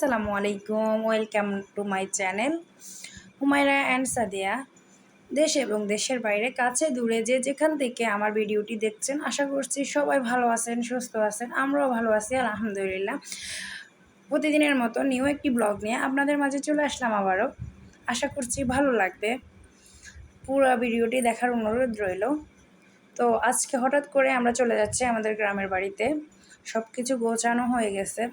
আসসালামু আলাইকুম, welcome to my channel Humaira and Sadia. দেশ এবং দেশের বাইরে, কাছে, দূরে, যে যেখান থেকে আমার ভিডিওটি দেখছেন, আশা করছি সবাই ভালো আছেন, সুস্থ আছেন, আমরাও ভালো আছি, আলহামদুলিল্লাহ। প্রতিদিনের মতো নিউ একটি ব্লগ নিয়ে আপনাদের মাঝে চলে আসলাম আবারও। আশা করছি ভালো লাগবে। পুরো ভিডিওটি দেখার অনুরোধ রইল। তো আজকে হঠাৎ করে আমরা চলে যাচ্ছি আমাদের গ্রামের বাড়িতে। সব কিছু গোছানো হয়ে গেছে।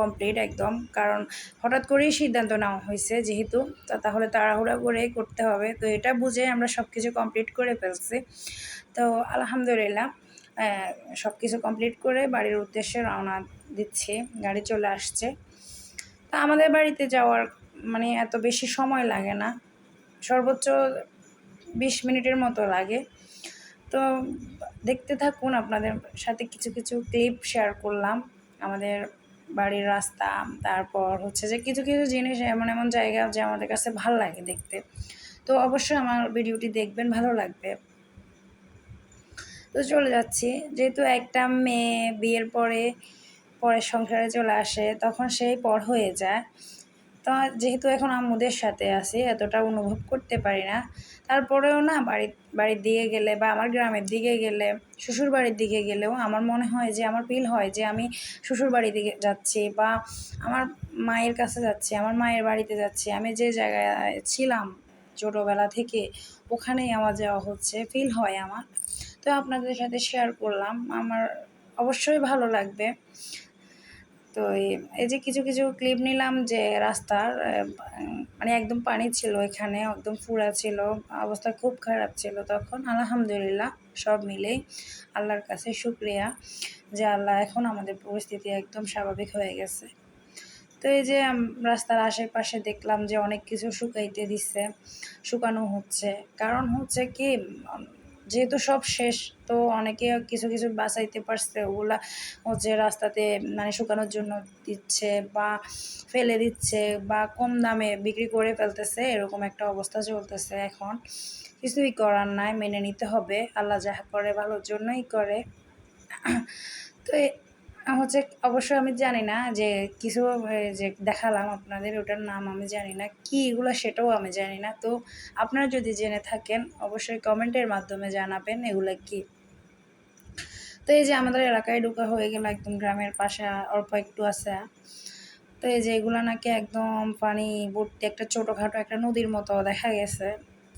কমপ্লিট একদম। কারণ হঠাৎ করেই সিদ্ধান্ত নেওয়া হয়েছে যেহেতু, তা তাহলে তাড়াহুড়া করে করতে হবে। তো এটা বুঝে আমরা সব কিছু কমপ্লিট করে ফেলছি। তো আলহামদুলিল্লাহ সব কিছু কমপ্লিট করে বাড়ির উদ্দেশ্যে রওনা দিচ্ছি। গাড়ি চলে আসছে। তা আমাদের বাড়িতে যাওয়ার মানে এত বেশি সময় লাগে না। সর্বোচ্চ বিশ মিনিটের মতো লাগে। তো দেখতে থাকুন, আপনাদের সাথে কিছু কিছু ক্লিপ শেয়ার করলাম। আমাদের বাড়ির রাস্তা, তারপর হচ্ছে যে কিছু কিছু জিনিস এমন এমন জায়গা যে আমাদের কাছে ভালো লাগে দেখতে। তো অবশ্যই আমার ভিডিওটি দেখবেন, ভালো লাগবে। তো চলে যাচ্ছি। যেহেতু একটা মেয়ে বিয়ের পরে পরে সংসারে চলে আসে, তখন সেই পর হয়ে যায়। তো যেহেতু এখন আম্মুদের সাথে আছি, এতটা অনুভব করতে পারি না। তারপরেও না বাড়ির বাড়ির দিকে গেলে বা আমার গ্রামের দিকে গেলে শ্বশুর বাড়ির দিকে গেলেও আমার মনে হয় যে, আমার ফিল হয় যে, আমি শ্বশুর বাড়ির দিকে যাচ্ছি বা আমার মায়ের কাছে যাচ্ছি, আমার মায়ের বাড়িতে যাচ্ছি। আমি যে জায়গায় ছিলাম ছোটোবেলা থেকে, ওখানেই আমার যাওয়া হচ্ছে ফিল হয় আমার। তো আপনাদের সাথে শেয়ার করলাম। আমার অবশ্যই ভালো লাগবে। তো এই যে কিছু কিছু ক্লিপ নিলাম যে রাস্তার মানে একদম পানি ছিল এখানে, একদম ফুরা ছিল, অবস্থা খুব খারাপ ছিল তখন। আলহামদুলিল্লাহ, সব মিলেই আল্লাহর কাছে শুক্রিয়া যে আল্লাহ এখন আমাদের পরিস্থিতি একদম স্বাভাবিক হয়ে গেছে। তো এই যে রাস্তার আশেপাশে দেখলাম যে অনেক কিছু শুকাইতে দিচ্ছে শুকানো হচ্ছে। কারণ হচ্ছে কি যেহেতু সব শেষ, তো অনেকে কিছু কিছু বাঁচাইতে পারছে। ওগুলা হচ্ছে রাস্তাতে মানে শুকানোর জন্য দিচ্ছে বা ফেলে দিচ্ছে বা কম দামে বিক্রি করে ফেলতেছে, এরকম একটা অবস্থা চলতেছে এখন। কিছুই করার নাই, মেনে নিতে হবে। আল্লাহ যাহা করে ভালোর জন্যই করে। তো হচ্ছে অবশ্যই আমি জানি না যে কিছু যে দেখালাম আপনাদের ওটার নাম আমি জানি না, কি এগুলো সেটাও আমি জানি না। তো আপনারা যদি জেনে থাকেন, অবশ্যই কমেন্টের মাধ্যমে জানাবেন এগুলো কি। তো এই যে আমাদের এলাকায় ঢোকা হয়ে গেল একদম গ্রামের পাশে, অল্প একটু আছে। তো এই যে এগুলো নাকি একদম পানি ভর্তি একটা ছোটোখাটো একটা নদীর মতো দেখা গেছে।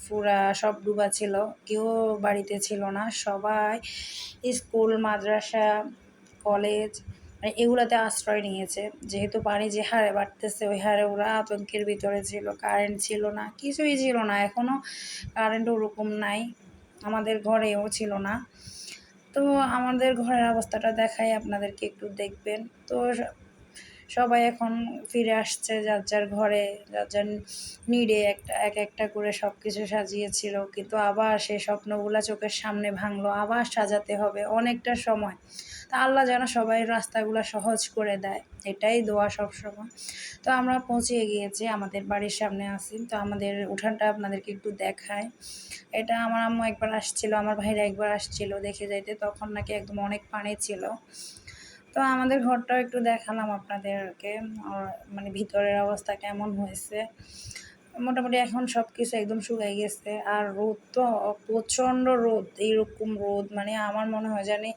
পুরা সব ডুবা ছিল, কেউ বাড়িতে ছিল না, সবাই স্কুল, মাদ্রাসা কলেজ মানে এগুলাতে আশ্রয় নিয়েছে। যেহেতু পানি যে হারে বাড়তেছে, ওই হারে ওরা আতঙ্কের ভিতরে ছিল কারেন্ট ছিল না, কিছুই ছিল না এখনও কারেন্ট ওরকম নাই, আমাদের ঘরেও ছিল না। তো আমাদের ঘরের অবস্থাটা দেখাই, আপনাদেরকে একটু দেখবেন। তো সবাই এখন ফিরে আসছে, যার যার ঘরে, যার যার নিড়ে একটা, এক একটা করে সব কিছু সাজিয়েছিল। কিন্তু আবার সেই স্বপ্নগুলা চোখের সামনে ভাঙলো, আবার সাজাতে হবে অনেকটা সময়। তা আল্লাহ যেন সবাই রাস্তাগুলো সহজ করে দেয়, এটাই দোয়া সব সময় তো আমরা পৌঁছে গিয়েছি আমাদের বাড়ির সামনে আসি তো আমাদের উঠানটা আপনাদেরকে একটু দেখায় এটা আমার আম্মু একবার আসছিল, আমার ভাইরা একবার আসছিল দেখে যাইতে। তখন নাকি একদম অনেক পানি ছিল। তো আমাদের ঘরটাও একটু দেখালাম আপনাদেরকে মানে ভিতরের অবস্থা কেমন হয়েছে। মোটামুটি এখন সব কিছু একদম শুকাই গেছে, আর রোদ তো প্রচণ্ড রোদ, এইরকম রোদ মানে আমার মনে হয় জানি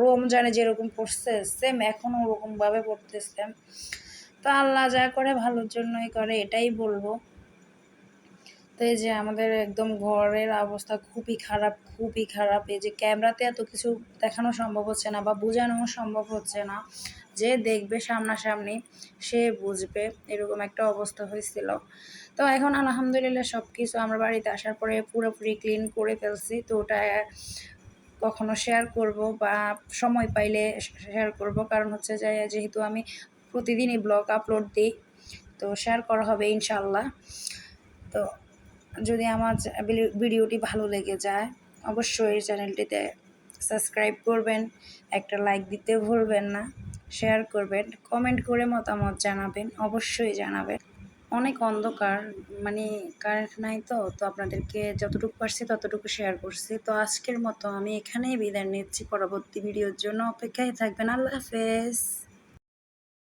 রমজানে যেরকম পড়ছে সেম এখনও ওরকমভাবে পড়তেছে। তো আল্লাহ যা করে ভালোর জন্যই করে, এটাই বলব। তো এই যে আমাদের একদম ঘরের অবস্থা খুবই খারাপ খুবই খারাপ। এই যে ক্যামেরাতে এত কিছু দেখানো সম্ভব হচ্ছে না বা বোঝানো সম্ভব হচ্ছে না। যে দেখবে সামনাসামনি, সে বুঝবে এরকম একটা অবস্থা হয়েছিল। তো এখন আলহামদুলিল্লাহ সব কিছু আমরা বাড়িতে আসার পরে পুরোপুরি ক্লিন করে ফেলছি। তো ওটা কখনো শেয়ার করব বা সময় পাইলে শেয়ার করব। কারণ হচ্ছে যে যেহেতু আমি প্রতিদিনই ব্লগ আপলোড দিই, তো শেয়ার করা হবে ইনশাল্লাহ তো যদি আমার ভিডিওটি ভালো লেগে যায়, অবশ্যই চ্যানেলটিতে সাবস্ক্রাইব করবেন, একটা লাইক দিতে ভুলবেন না, শেয়ার করবেন, কমেন্ট করে মতামত জানাবেন, অবশ্যই জানাবেন। অনেক অন্ধকার মানে কারেন্ট নাই তো তো আপনাদেরকে যতটুকু পারছি ততটুকু শেয়ার করছি। তো আজকের মতো আমি এখানেই বিদায় নিচ্ছি। পরবর্তী ভিডিওর জন্য অপেক্ষায় থাকবেন। আল্লাহ হাফেজ।